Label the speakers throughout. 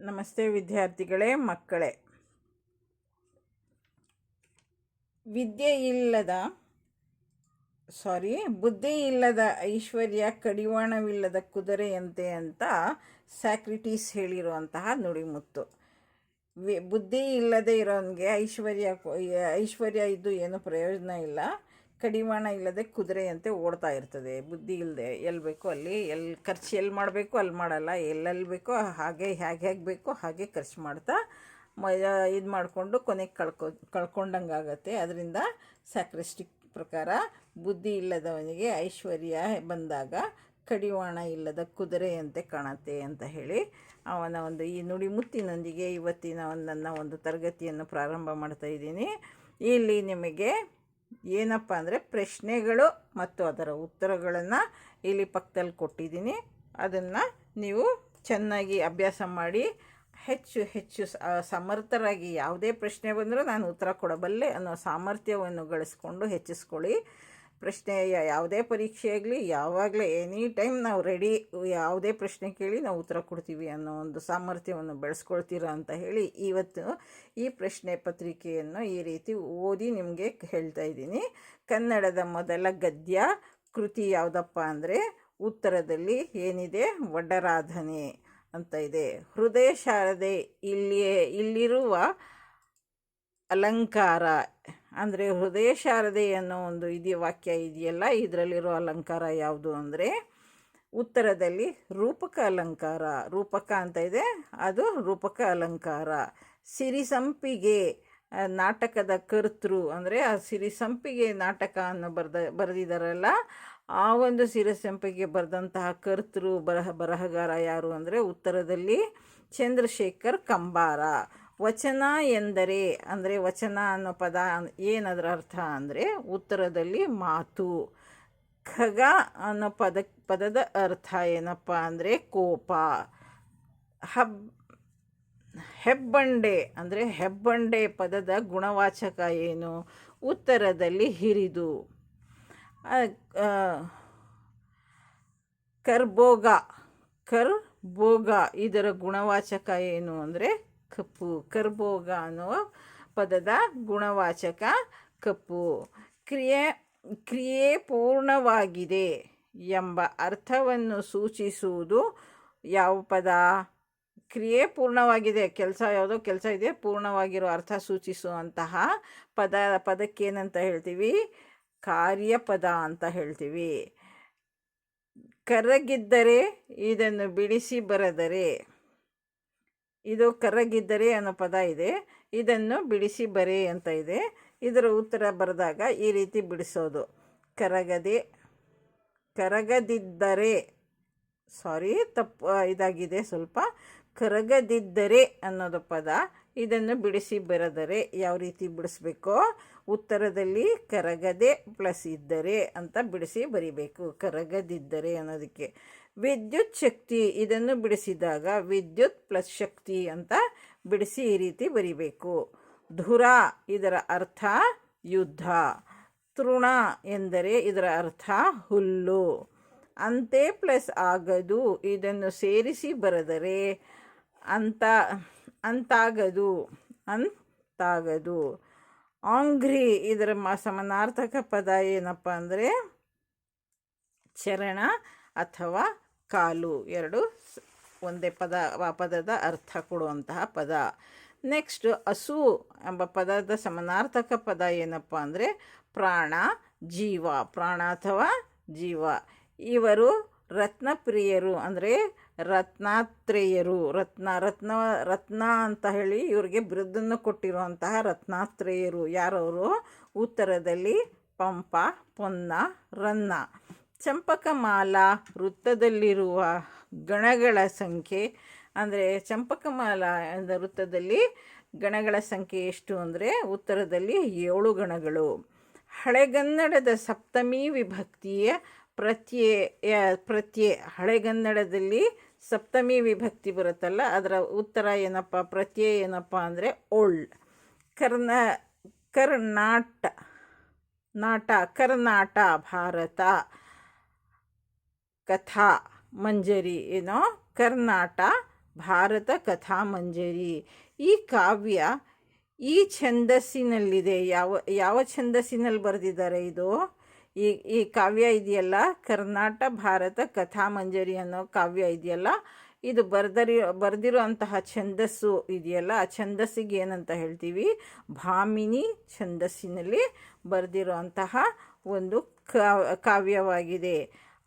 Speaker 1: ನಮಸ್ತೆ ವಿದ್ಯಾರ್ಥಿಗಳೇ, ಮಕ್ಕಳೇ. ವಿದ್ಯೆ ಇಲ್ಲದ, ಸಾರಿ, ಬುದ್ಧಿ ಇಲ್ಲದ ಐಶ್ವರ್ಯ, ಕಡಿವಾಣವಿಲ್ಲದ ಕುದುರೆಯಂತೆ ಅಂತ ಸ್ಯಾಕ್ರಿಟೀಸ್ ಹೇಳಿರುವಂತಹ ನುಡಿಮುತ್ತು. ಬುದ್ಧಿ ಇಲ್ಲದೆ ಇರೋನಿಗೆ ಐಶ್ವರ್ಯ ಐಶ್ವರ್ಯ ಇದ್ದು ಏನು ಪ್ರಯೋಜನ ಇಲ್ಲ. ಕಡಿವಾಣ ಇಲ್ಲದೆ ಕುದುರೆಯಂತೆ ಓಡ್ತಾ ಇರ್ತದೆ. ಬುದ್ಧಿ ಇಲ್ಲದೆ ಎಲ್ಲಿ ಬೇಕೋ ಅಲ್ಲಿ ಎಲ್ಲಿ ಖರ್ಚು ಎಲ್ಲಿ ಮಾಡಬೇಕು ಅಲ್ಲಿ ಮಾಡಲ್ಲ ಎಲ್ಲೆಲ್ಲಿ ಬೇಕೋ ಹಾಗೆ ಹೇಗೆ ಹೇಗೆ ಬೇಕೋ ಹಾಗೆ ಖರ್ಚು ಮಾಡ್ತಾ ಮ ಇದು ಮಾಡಿಕೊಂಡು ಕೊನೆಗೆ ಕಳ್ಕೊ, ಕಳ್ಕೊಂಡಂಗೆ ಆಗತ್ತೆ. ಅದರಿಂದ ಸ್ಯಾಕ್ರಿಸ್ಟಿಕ್ ಪ್ರಕಾರ ಬುದ್ಧಿ ಇಲ್ಲದವನಿಗೆ ಐಶ್ವರ್ಯ ಬಂದಾಗ ಕಡಿವಾಣ ಇಲ್ಲದ ಕುದುರೆಯಂತೆ ಕಾಣುತ್ತೆ ಅಂತ ಹೇಳಿ ಅವನ ಒಂದು ಈ ನುಡಿಮುತ್ತಿನೊಂದಿಗೆ ಇವತ್ತಿನ ನನ್ನ ಒಂದು ತರಗತಿಯನ್ನು ಪ್ರಾರಂಭ ಮಾಡ್ತಾ ಇದ್ದೀನಿ. ಇಲ್ಲಿ ನಿಮಗೆ ಏನಪ್ಪ ಅಂದರೆ ಪ್ರಶ್ನೆಗಳು ಮತ್ತು ಅದರ ಉತ್ತರಗಳನ್ನು ಇಲ್ಲಿ ಪಕ್ಕದಲ್ಲಿ ಕೊಟ್ಟಿದ್ದೀನಿ. ಅದನ್ನು ನೀವು ಚೆನ್ನಾಗಿ ಅಭ್ಯಾಸ ಮಾಡಿ, ಹೆಚ್ಚು ಹೆಚ್ಚು ಸಮರ್ಥರಾಗಿ ಯಾವುದೇ ಪ್ರಶ್ನೆ ಬಂದರೂ ನಾನು ಉತ್ತರ ಕೊಡಬಲ್ಲೆ ಅನ್ನೋ ಸಾಮರ್ಥ್ಯವನ್ನು ಗಳಿಸ್ಕೊಂಡು ಹೆಚ್ಚಿಸ್ಕೊಳ್ಳಿ. ಪ್ರಶ್ನೆ ಯ- ಯಾವುದೇ ಪರೀಕ್ಷೆ ಆಗಲಿ, ಯಾವಾಗಲೇ ಎನಿ ಟೈಮ್ ನಾವು ರೆಡಿ ಯಾವುದೇ ಪ್ರಶ್ನೆ ಕೇಳಿ ನಾವು ಉತ್ತರ ಕೊಡ್ತೀವಿ ಅನ್ನೋ ಒಂದು ಸಾಮರ್ಥ್ಯವನ್ನು ಬೆಳೆಸ್ಕೊಳ್ತೀರಾ ಅಂತ ಹೇಳಿ ಇವತ್ತು ಈ ಪ್ರಶ್ನೆ ಪತ್ರಿಕೆಯನ್ನು ಈ ರೀತಿ ಓದಿ ನಿಮಗೆ ಹೇಳ್ತಾ ಇದ್ದೀನಿ. ಕನ್ನಡದ ಮೊದಲ ಗದ್ಯ ಕೃತಿ ಯಾವುದಪ್ಪ ಅಂದರೆ, ಉತ್ತರದಲ್ಲಿ ಏನಿದೆ? ವಡ್ಡರಾಧನೆ ಅಂತ ಇದೆ. ಹೃದಯ ಶಾರದೆ ಇಲ್ಲಿಯೇ, ಇಲ್ಲಿರುವ ಅಲಂಕಾರ, ಅಂದರೆ ಹೃದಯ ಶಾರದೆ ಅನ್ನೋ ಒಂದು ಇದೆಯ ವಾಕ್ಯ ಇದೆಯಲ್ಲ, ಇದರಲ್ಲಿರೋ ಅಲಂಕಾರ ಯಾವುದು ಅಂದರೆ ಉತ್ತರದಲ್ಲಿ ರೂಪಕ ಅಲಂಕಾರ, ರೂಪಕ ಅಂತ ಇದೆ, ಅದು ರೂಪಕ ಅಲಂಕಾರ. ಸಿರಿಸಂಪಿಗೆ ನಾಟಕದ ಕರ್ತೃ ಅಂದರೆ ಆ ಸಿರಿಸಂಪಿಗೆ ನಾಟಕವನ್ನು ಬರೆದ ಬರೆದಿದ್ದಾರಲ್ಲ ಆ ಒಂದು ಸಿರಿಸಂಪಿಗೆ ಬರೆದಂತಹ ಕರ್ತೃ ಬರಹ, ಬರಹಗಾರ ಯಾರು ಅಂದರೆ ಉತ್ತರದಲ್ಲಿ ಚಂದ್ರಶೇಖರ್ ಕಂಬಾರ. ವಚನ ಎಂದರೆ, ಅಂದರೆ ವಚನ ಅನ್ನೋ ಪದ ಏನದರ ಅರ್ಥ ಅಂದರೆ ಉತ್ತರದಲ್ಲಿ ಮಾತು. ಖಗ ಅನ್ನೋ ಪದ, ಪದದ ಅರ್ಥ ಏನಪ್ಪ ಅಂದರೆ ಕೋಪ. ಹಬ್, ಹೆಬ್ಬಂಡೆ, ಅಂದರೆ ಹೆಬ್ಬಂಡೆ ಪದದ ಗುಣವಾಚಕ ಏನು? ಉತ್ತರದಲ್ಲಿ ಹಿರಿದು. ಕರ್ಬೋಗ ಕರ್ಬೋಗ ಇದರ ಗುಣವಾಚಕ ಏನು ಅಂದರೆ ಕಪ್ಪು ಕರ್ಬೋಗ ಅನ್ನುವ ಪದದ ಗುಣವಾಚಕ ಕಪ್ಪು. ಕ್ರಿಯೆ ಕ್ರಿಯೆ ಪೂರ್ಣವಾಗಿದೆ ಎಂಬ ಅರ್ಥವನ್ನು ಸೂಚಿಸುವುದು ಯಾವ ಪದ? ಕ್ರಿಯೆ ಪೂರ್ಣವಾಗಿದೆ, ಕೆಲಸ ಯಾವುದೋ ಕೆಲಸ ಇದೆ, ಪೂರ್ಣವಾಗಿರೋ ಅರ್ಥ ಸೂಚಿಸುವಂತಹ ಪದ, ಪದಕ್ಕೇನಂತ ಹೇಳ್ತೀವಿ? ಕಾರ್ಯಪದ ಅಂತ ಹೇಳ್ತೀವಿ. ಕರಗಿದ್ದರೆ ಇದನ್ನು ಬಿಡಿಸಿ ಬರೆದರೆ. ಇದು ಕರಗಿದ್ದರೆ ಅನ್ನೋ ಪದ ಇದೆ. ಇದನ್ನು ಬಿಡಿಸಿ ಬರೆ ಅಂತ ಇದೆ. ಇದರ ಉತ್ತರ ಬರೆದಾಗ ಈ ರೀತಿ ಬಿಡಿಸೋದು. ಕರಗದೆ, ಕರಗದಿದ್ದರೆ ಸಾರಿ ತಪ್ಪು ಇದಾಗಿದೆ ಸ್ವಲ್ಪ. ಕರಗದಿದ್ದರೆ ಅನ್ನೋದು ಪದ. ಇದನ್ನು ಬಿಡಿಸಿ ಬರೆದರೆ ಯಾವ ರೀತಿ ಬಿಡಿಸ್ಬೇಕೋ? ಉತ್ತರದಲ್ಲಿ ಕರಗದೆ ಪ್ಲಸ್ ಇದ್ದರೆ ಅಂತ ಬಿಡಿಸಿ ಬರಿಬೇಕು. ಕರಗದಿದ್ದರೆ ಅನ್ನೋದಕ್ಕೆ. ವಿದ್ಯುತ್ ಶಕ್ತಿ ಇದನ್ನು ಬಿಡಿಸಿದಾಗ ವಿದ್ಯುತ್ ಪ್ಲಸ್ ಶಕ್ತಿ ಅಂತ ಬಿಡಿಸಿ ಈ ರೀತಿ ಬರಿಬೇಕು. ಧುರ ಇದರ ಅರ್ಥ ಯುದ್ಧ. ತೃಣ ಎಂದರೆ ಇದರ ಅರ್ಥ ಹುಲ್ಲು. ಅಂತೆ ಪ್ಲಸ್ ಆಗದು, ಇದನ್ನು ಸೇರಿಸಿ ಬರೆದರೆ ಅಂತ, ಅಂತಾಗದು ಅಂತಾಗದು. ಆಂಗ್ರಿ ಇದರ ಸಮಾನಾರ್ಥಕ ಪದ ಏನಪ್ಪ ಅಂದರೆ ಚರಣ ಅಥವಾ ಕಾಲು ಎರಡು ಒಂದೇ ಪದ ಆ ಪದದ ಅರ್ಥ ಕೊಡುವಂತಹ ಪದ. ನೆಕ್ಸ್ಟ್ ಹಸು ಎಂಬ ಪದದ ಸಮನಾರ್ಥಕ ಪದ ಏನಪ್ಪ ಅಂದರೆ ಪ್ರಾಣ, ಜೀವ. ಪ್ರಾಣ ಅಥವಾ ಜೀವ. ಇವರು ರತ್ನಪ್ರಿಯರು ಅಂದರೆ ರತ್ನಾತ್ರೇಯರು. ರತ್ನ ರತ್ನ ರತ್ನ ಅಂತ ಹೇಳಿ ಇವರಿಗೆ ಬಿರುದನ್ನು ಕೊಟ್ಟಿರುವಂತಹ ರತ್ನಾತ್ರೇಯರು. ಯಾರವರು? ಉತ್ತರದಲ್ಲಿ ಪಂಪ, ಪೊನ್ನ, ರನ್ನ. ಚಂಪಕಮಾಲ ವೃತ್ತದಲ್ಲಿರುವ ಗಣಗಳ ಸಂಖ್ಯೆ, ಅಂದರೆ ಚಂಪಕಮಾಲಾ ಎಂದ ವೃತ್ತದಲ್ಲಿ ಗಣಗಳ ಸಂಖ್ಯೆ ಎಷ್ಟು ಅಂದರೆ ಉತ್ತರದಲ್ಲಿ ಏಳು ಗಣಗಳು. ಹಳೆಗನ್ನಡದ ಸಪ್ತಮಿ ವಿಭಕ್ತಿಯ ಪ್ರತ್ಯಯ ಪ್ರತ್ಯಯ, ಹಳೆಗನ್ನಡದಲ್ಲಿ ಸಪ್ತಮಿ ವಿಭಕ್ತಿ ಬರುತ್ತಲ್ಲ, ಅದರ ಉತ್ತರ ಏನಪ್ಪ, ಪ್ರತ್ಯಯ ಏನಪ್ಪ ಅಂದರೆ ಓಳ್. ಕರ್ನ, ಕರ್ನಾಟ, ನಾಟ, ಕರ್ನಾಟ, ಭಾರತ. ಕಥಾ ಮಂಜರಿ ಏನೋ ಕರ್ನಾಟ, ಭಾರತ ಕಥಾ ಮಂಜರಿ. ಈ ಕಾವ್ಯ ಈ ಛಂದಸ್ಸಿನಲ್ಲಿದೆ. ಯಾವ ಯಾವ ಛಂದಸ್ಸಿನಲ್ಲಿ ಬರೆದಿದ್ದಾರೆ ಇದು? ಈ ಈ ಕಾವ್ಯ ಇದೆಯಲ್ಲ, ಕರ್ನಾಟ, ಭಾರತ ಕಥಾ ಮಂಜರಿ ಅನ್ನೋ ಕಾವ್ಯ ಇದೆಯಲ್ಲ? ಇದು ಬರ್ದರಿ, ಬರೆದಿರುವಂತಹ ಛಂದಸ್ಸು ಇದೆಯಲ್ಲ, ಆ ಛಂದಸ್ಸಿಗೆ ಏನಂತ ಹೇಳ್ತೀವಿ? ಭಾಮಿನಿ ಛಂದಸ್ಸಿನಲ್ಲಿ ಬರೆದಿರುವಂತಹ ಒಂದು ಕಾವ್ಯವಾಗಿದೆ.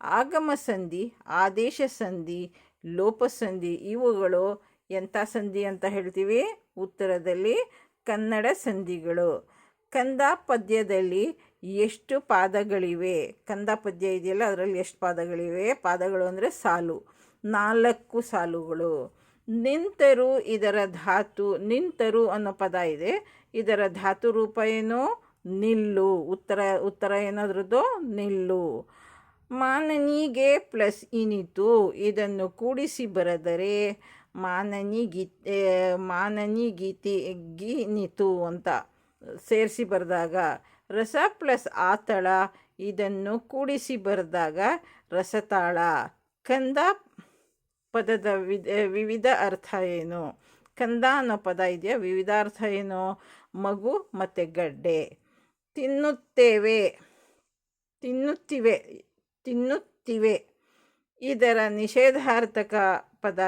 Speaker 1: ಆಗಮ ಸಂಧಿ ಆದೇಶ ಸಂಧಿ ಲೋಪ ಸಂಧಿ ಇವುಗಳು ಎಂಥ ಸಂಧಿ ಅಂತ ಹೇಳ್ತೀವಿ? ಉತ್ತರದಲ್ಲಿ ಕನ್ನಡ ಸಂಧಿಗಳು. ಕಂದ ಪದ್ಯದಲ್ಲಿ ಎಷ್ಟು ಪಾದಗಳಿವೆ? ಕಂದ ಪದ್ಯ ಇದೆಯಲ್ಲ, ಅದರಲ್ಲಿ ಎಷ್ಟು ಪಾದಗಳಿವೆ? ಪಾದಗಳು ಅಂದರೆ ಸಾಲು. ನಾಲ್ಕು ಸಾಲುಗಳು. ನಿಂತರು ಇದರ ಧಾತು, ನಿಂತರು ಅನ್ನೋ ಪದ ಇದೆ. ಇದರ ಧಾತು ರೂಪ ಏನು? ನಿಲ್ಲು. ಉತ್ತರ ಉತ್ತರ ಏನಾದ್ರದ್ದು? ನಿಲ್ಲು. ಮಾನನಿಗೆ ಪ್ಲಸ್ ಇನಿತು. ಇದನ್ನು ಕೂಡಿಸಿ ಬರೆದರೆ ಮಾನನಿ ಗೀತೆ ಮಾನನಿ ಗೀತಿ ಗೀನಿತು ಅಂತ ಸೇರಿಸಿ ಬರೆದಾಗ ರಸ ಪ್ಲಸ್ ಆತಳ. ಇದನ್ನು ಕೂಡಿಸಿ ಬರೆದಾಗ ರಸತಾಳ. ಕಂದ ಪದದ ವಿಧ, ವಿವಿಧ ಅರ್ಥ ಏನು? ಕಂದ ಅನ್ನೋ ಪದ ಇದೆಯಾ? ವಿವಿಧ ಅರ್ಥ ಏನು? ಮಗು ಮತ್ತು ಗಡ್ಡೆ. ತಿನ್ನುತ್ತೇವೆ, ತಿನ್ನುತ್ತಿವೆ. ತಿನ್ನುತ್ತಿವೆ. ಇದರ ನಿಷೇಧಾರ್ಥಕ ಪದ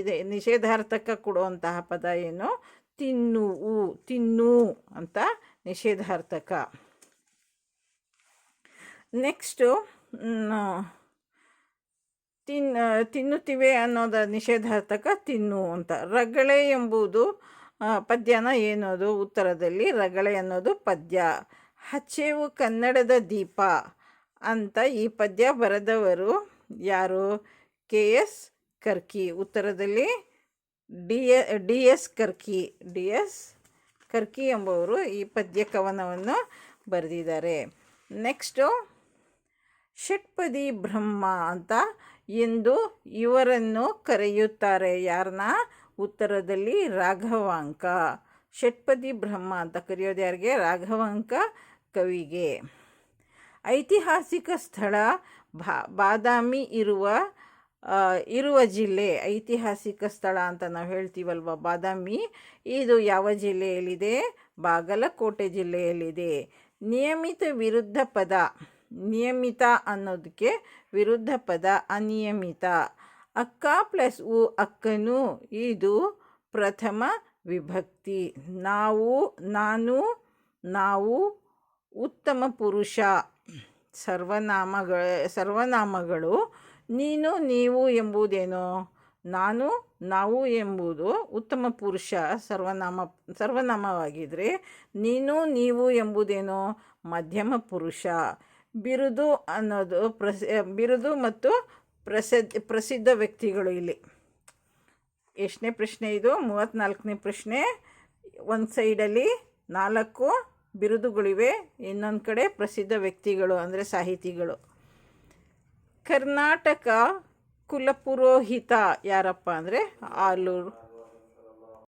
Speaker 1: ಇದೆ. ನಿಷೇಧಾರ್ಥಕ ಕೊಡುವಂತಹ ಪದ ಏನು? ತಿನ್ನುವು, ತಿನ್ನು ಅಂತ ನಿಷೇಧಾರ್ಥಕ. ನೆಕ್ಸ್ಟು ತಿನ್, ತಿನ್ನುತ್ತಿವೆ ಅನ್ನೋದ ನಿಷೇಧಾರ್ಥಕ ತಿನ್ನು ಅಂತ. ರಗಳೆ ಎಂಬುದು ಪದ್ಯನ ಏನೋದು? ಉತ್ತರದಲ್ಲಿ ರಗಳೆ ಅನ್ನೋದು ಪದ್ಯ. ಹಚ್ಚೆವು ಕನ್ನಡದ ದೀಪ. ಅಂತ ಈ ಪದ್ಯ ಬರೆದವರು ಯಾರು? ಕೆ. ಎಸ್. ಕರ್ಕಿ. ಉತ್ತರದಲ್ಲಿ D. A. D. S. Karki. D. S. Karki ಎಂಬವರು ಈ ಪದ್ಯ ಕವನವನ್ನು ಬರೆದಿದ್ದಾರೆ. ನೆಕ್ಸ್ಟು, ಷಟ್ಪದಿ ಬ್ರಹ್ಮ ಅಂತ ಎಂದು ಇವರನ್ನು ಕರೆಯುತ್ತಾರೆ. ಯಾರನ್ನ ಉತ್ತರದಲ್ಲಿ ರಾಘವಾಂಕ. ಷಟ್ಪದಿ ಬ್ರಹ್ಮ ಅಂತ ಕರೆಯೋದು ಯಾರಿಗೆ? ರಾಘವಾಂಕ ಕವಿಗೆ. ಐತಿಹಾಸಿಕ ಸ್ಥಳ ಬಾದಾಮಿ ಇರುವ ಇರುವ ಜಿಲ್ಲೆ. ಐತಿಹಾಸಿಕ ಸ್ಥಳ ಅಂತ ನಾವು ಹೇಳ್ತೀವಲ್ವ ಬಾದಾಮಿ? ಇದು ಯಾವ ಜಿಲ್ಲೆಯಲ್ಲಿದೆ? ಬಾಗಲಕೋಟೆ ಜಿಲ್ಲೆಯಲ್ಲಿದೆ. ನಿಯಮಿತ ವಿರುದ್ಧ ಪದ. ನಿಯಮಿತ ಅನ್ನೋದಕ್ಕೆ ವಿರುದ್ಧ ಪದ, ಅನಿಯಮಿತ. ಅಕ್ಕ ಪ್ಲಸ್ ಉ ಅಕ್ಕನು, ಇದು ಪ್ರಥಮ ವಿಭಕ್ತಿ. ನಾವು, ನಾನು, ನಾವು ಉತ್ತಮ ಪುರುಷ. ಸರ್ವನಾಮಗಳ, ಸರ್ವನಾಮಗಳು, ನೀನು, ನೀವು ಎಂಬುದೇನು? ನಾನು, ನಾವು ಎಂಬುದು ಉತ್ತಮ ಪುರುಷ ಸರ್ವನಾಮ ಸರ್ವನಾಮವಾಗಿದ್ದರೆ ನೀನು, ನೀವು ಎಂಬುದೇನು? ಮಧ್ಯಮ ಪುರುಷ. ಬಿರುದು ಅನ್ನೋದು ಪ್ರಸಿ, ಬಿರುದು ಮತ್ತು ಪ್ರಸಿದ್ಧ ಪ್ರಸಿದ್ಧ ವ್ಯಕ್ತಿಗಳು ಇಲ್ಲಿ. ಎಷ್ಟನೇ ಪ್ರಶ್ನೆ ಇದು? ಮೂವತ್ತ್ನಾಲ್ಕನೇ ಪ್ರಶ್ನೆ. ಒಂದು ಸೈಡಲ್ಲಿ ನಾಲ್ಕು ಬಿರುದುಗಳಿವೆ. ಇನ್ನೊಂದು ಕಡೆ ಪ್ರಸಿದ್ಧ ವ್ಯಕ್ತಿಗಳು ಅಂದರೆ ಸಾಹಿತಿಗಳು. ಕರ್ನಾಟಕ ಕುಲಪುರೋಹಿತ ಯಾರಪ್ಪ ಅಂದರೆ ಆಲೂರು